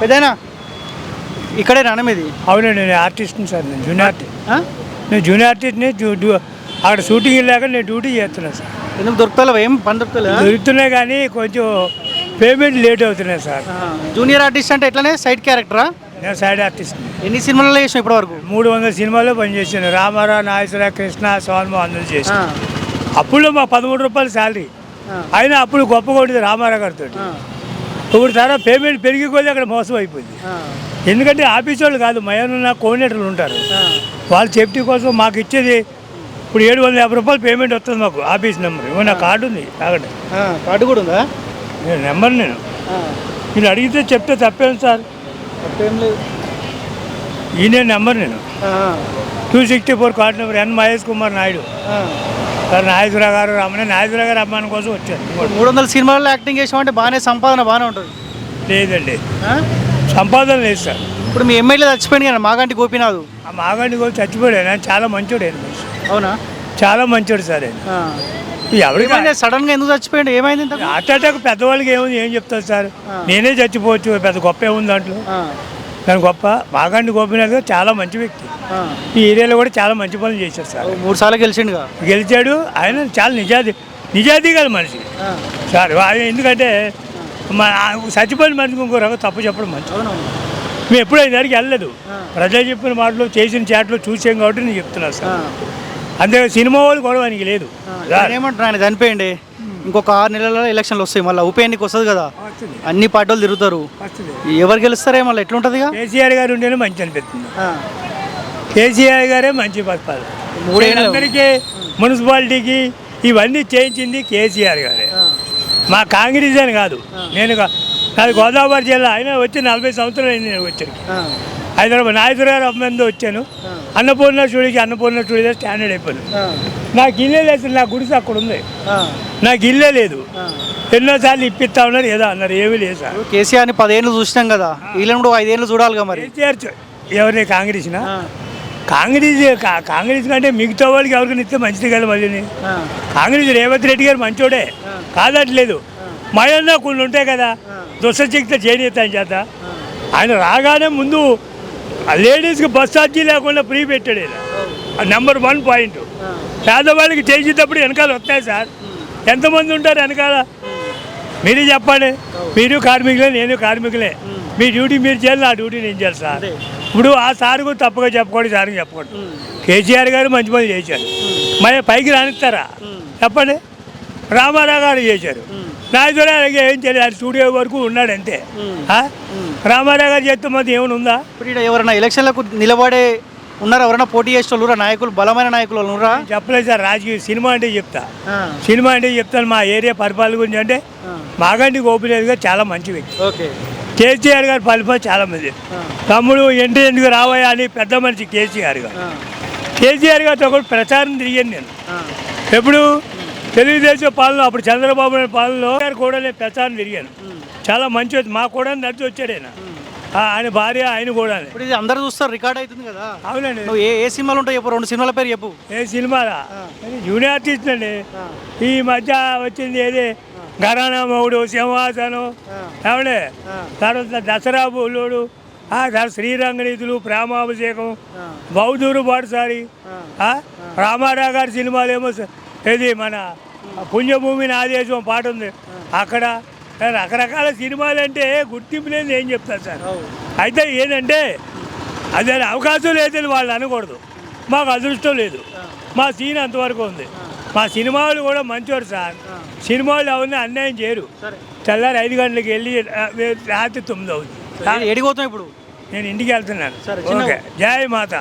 పెద్దనా ఇక్కడే రానా మీది. అవునండి నేను ఆర్టిస్ట్ని సార్ నేను జూనియర్ ఆర్టిస్ట్? నేను జూనియర్ ఆర్టిస్ట్ని అక్కడ షూటింగ్ వెళ్ళాక నేను డ్యూటీ చేస్తున్నాను సార్. ఎందుకు దొరుకుతలేవా? ఏం పని దొరుకుతలేదా? దొరుకుతున్నాయి కానీ కొంచెం పేమెంట్ లేట్ అవుతున్నాయి సార్. జూనియర్ ఆర్టిస్ట్ అంటే ఎట్లనే? సైడ్ క్యారెక్టరా నేను సైడ్ ఆర్టిస్ట్ని ఎన్ని సినిమాలలో చేసావు ఇప్పటి వరకు మూడు వందల సినిమాల్లో పనిచేసాను రామారావు నాగేశ్వరరావు కృష్ణ సోన్మ అందరూ చేసి అప్పుడు మా పదమూడు రూపాయలు శాలరీ. అయినా అప్పుడు గొప్ప కొట్టింది రామారావు గారితో ఇప్పుడు తర్వాత పేమెంట్ పెరిగి కొద్ది అక్కడ మోసం అయిపోయింది. ఎందుకంటే ఆఫీస్ వాళ్ళు కాదు మయానున్న కోఆర్డినేటర్లు ఉంటారు. వాళ్ళ సేఫ్టీ కోసం మాకు ఇచ్చేది ఇప్పుడు ఏడు వందల యాభై రూపాయలు పేమెంట్ వస్తుంది మాకు ఆఫీస్ నెంబర్. నా కార్డు ఉంది తాగండి. కార్డు కూడా ఉందా? నేను నెంబర్ నేను. నేను అడిగితే చెప్తే తప్పేం సార్? ఏం లేదు. ఈయన నెంబర్ నేను. Two sixty four card number N Mahesh Kumar Naidu. Sir Nageswararao గారు రమ్మని నాగేశ్వరరావు గారు రమ్మని కోసం వచ్చాను మూడు వందల సినిమాల్లో యాక్టింగ్ చేసామంటే బాగానే సంపాదన బాగానే ఉంటుంది. లేదండి? సంపాదన లేదు సార్. ఇప్పుడు మీ ఎమ్మెల్యే చచ్చిపోయింది కదా మాగంటి గోపీనాథ్. ఆ మాగండి కోసం చచ్చిపోయాడు ఆయన చాలా మంచోడు. అవునా? చాలా మంచోడు సార్ ఆయన. ఎవరికి సడన్గా ఎందుకు చచ్చిపోయిండు? ఏమైంది హార్ట్ అటాక్ పెద్దవాళ్ళకి ఏముంది? ఏం చెప్తారు సార్? నేనే చచ్చిపోవచ్చు పెద్ద గొప్ప ఏముంది దాంట్లో? దాని గొప్ప మాగండి గోపినాథ్ గారు చాలా మంచి వ్యక్తి. ఈ ఏరియాలో కూడా చాలా మంచి పనులు చేశారు సార్. మూడు సార్లు గెలిచిండుగా? గెలిచాడు. ఆయన చాలా నిజాది నిజాది కాదు మనిషి. సార్ ఆయన ఎందుకంటే మా చచ్చిపోయిన మనిషికి ఇంకో రకం తప్పు చెప్పడం మంచి మేము ఎప్పుడూ ఆయన దగ్గరికి వెళ్ళలేదు. ప్రజలు చెప్పిన మాటలు చేసిన చాట్లు చూసాం కాబట్టి నేను చెప్తున్నాను సార్. అంతే సినిమా వాళ్ళు కూడా ఆయనకి లేదు. ఆయన చనిపోయింది. ఇంకొక ఆరు నెలల్లో ఎలక్షన్లు వస్తాయి మళ్ళీ ఉప ఎన్నిక వస్తుంది కదా. అన్ని పార్టీలు తిరుగుతారు. ఎవరు గెలుస్తారే మళ్ళీ? ఎట్లుంటుందిగా కేసీఆర్ గారు ఉంటేనే మంచి అనిపిస్తుంది. కేసీఆర్ గారే మంచి పరిపాలన మున్సిపాలిటీకి ఇవన్నీ చేయించింది కేసీఆర్ గారే. మా కాంగ్రెస్ అని కాదు. నేను నాది గోదావరి జిల్లా. అయినా వచ్చి నలభై సంవత్సరాలు అయింది నేను వచ్చాను. హైదరాబాద్ నాయకుడు గారు అమ్మంది వచ్చాను. అన్నపూర్ణ స్టూడియోకి అన్నపూర్ణ స్టూడియో స్టాండర్డ్ అయిపోయాను ఆ, నాకు ఇల్లే లేదు నా గుడిసె అక్కడ ఉంది. నాకు ఇల్లే లేదు. ఎన్నోసార్లు ఇప్పిస్తా ఉన్నారు ఏదో అన్నారు ఏమీ లేదు సార్. కేసీఆర్ని పదేళ్ళు చూసినాం కదా వీళ్ళని కూడా ఐదేళ్ళు చూడాలిగా మరి. కేసీఆర్ ఎవరిని కాంగ్రెస్నా? కాంగ్రెస్ కాంగ్రెస్ కంటే మిగతా వాళ్ళకి ఎవరికి ఇస్తే మంచిది కదా మళ్ళీ కాంగ్రెస్ రేవంత్ రెడ్డి గారు మంచోడే. కాదట్లేదు మయన్న కొన్ని ఉంటాయి కదా దుస్సశక్తి చేనేతాని చేత. ఆయన రాగానే ముందు లేడీస్కి బస్ ఛార్జీ లేకుండా ఫ్రీ పెట్టాడు నెంబర్ వన్ పాయింట్. పేదవాళ్ళకి చేసేటప్పుడు వెనకాల వస్తాయి సార్. ఎంతమంది ఉంటారు వెనకాల? మీరే చెప్పండి. మీరు కార్మికులే నేను కార్మికులే. మీ డ్యూటీ మీరు చేయాలి నా డ్యూటీ నేను చేయాలి సార్. ఇప్పుడు ఆ సార్ కూడా తప్పగా చెప్పకూడదు సార్ చెప్పకూడదు. కేసీఆర్ గారు మంచి పని చేశారు. మరి పైకి రానిస్తారా? చెప్పండి. రామారావు గారు చేశారు. నాయకుడు అలాగే ఏం చేయలేదు. స్టూడియో వరకు ఉన్నాడు అంతే? రామారావు గారు చేస్తే మాత్రం ఏమైనా ఉందా? ఇప్పుడు ఎవరైనా ఎలక్షన్లకు నిలబడే ఉన్నారు? ఎవరైనా పోటీ చేసేవాళ్ళు నాయకులు బలమైన నాయకులు ఉన్నారా? చెప్పలేదు సార్ రాజకీయ సినిమా అంటే చెప్తా. సినిమా అంటే చెప్తాను మా ఏరియా పరిపాలన గురించి అంటే ఆ, మాగంటి గోపినాథ్ గారు చాలా మంచి వ్యక్తి. ఓకే. కేసీఆర్ గారు పరిపాలన చాలా మంది. తమ్ముడు ఎంటి ఎందుకు రావయ్యా అని పెద్ద మనిషి కేసీఆర్ గారు. కేసీఆర్ గారితో కూడా ప్రచారం తిరిగాను నేను. ఎప్పుడు? తెలుగుదేశం పాలన అప్పుడు చంద్రబాబు నాయుడు పాలనలో గారు కూడా నేను ప్రచారం తిరిగాను. చాలా మంచి. మా కూడా నడిచి వచ్చాడు ఆయన. ఆయన భార్య ఆయన కూడా ఇప్పుడు ఇది అందరూ చూస్తారు రికార్డ్ అవుతుంది కదా. అవునండి. నువ్వు ఏ ఏ సినిమాలు ఉంటాయి చెప్పు రెండు సినిమాల పేరు చెప్పు. ఏ సినిమాలా? జూనియర్ ఆర్టిస్ట్ అండి. ఈ మధ్య వచ్చింది ఏది? ఘరానా మౌడు సింహాసనం. ఏమండే తర్వాత దసరా బుల్లుడు శ్రీరంగనీతులు ప్రేమాభిషేకం ఆ, బౌద్ధూరు బాటసారి? రామారావు గారి సినిమాలు ఏమో ఇది మన పుణ్యభూమి నాదేశం పాట ఉంది. అక్కడ రకరకాల సినిమాలు అంటే గుర్తింపు లేని ఏం చెప్తారు సార్. అయితే ఏంటంటే అదే అవకాశం లేదని వాళ్ళు అనకూడదు. మాకు అదృష్టం లేదు. మా సీన్ అంతవరకు ఉంది. మా సినిమాలు కూడా మంచివారు సార్. సినిమాలు ఎవరిని అన్యాయం చేయరు. తెల్లారి ఐదు గంటలకు వెళ్ళి రాత్రి తొమ్మిది అవుతుంది ఏడిపోతాం ఇప్పుడు? నేను ఇంటికి వెళ్తున్నాను. ఓకే. జై మాత.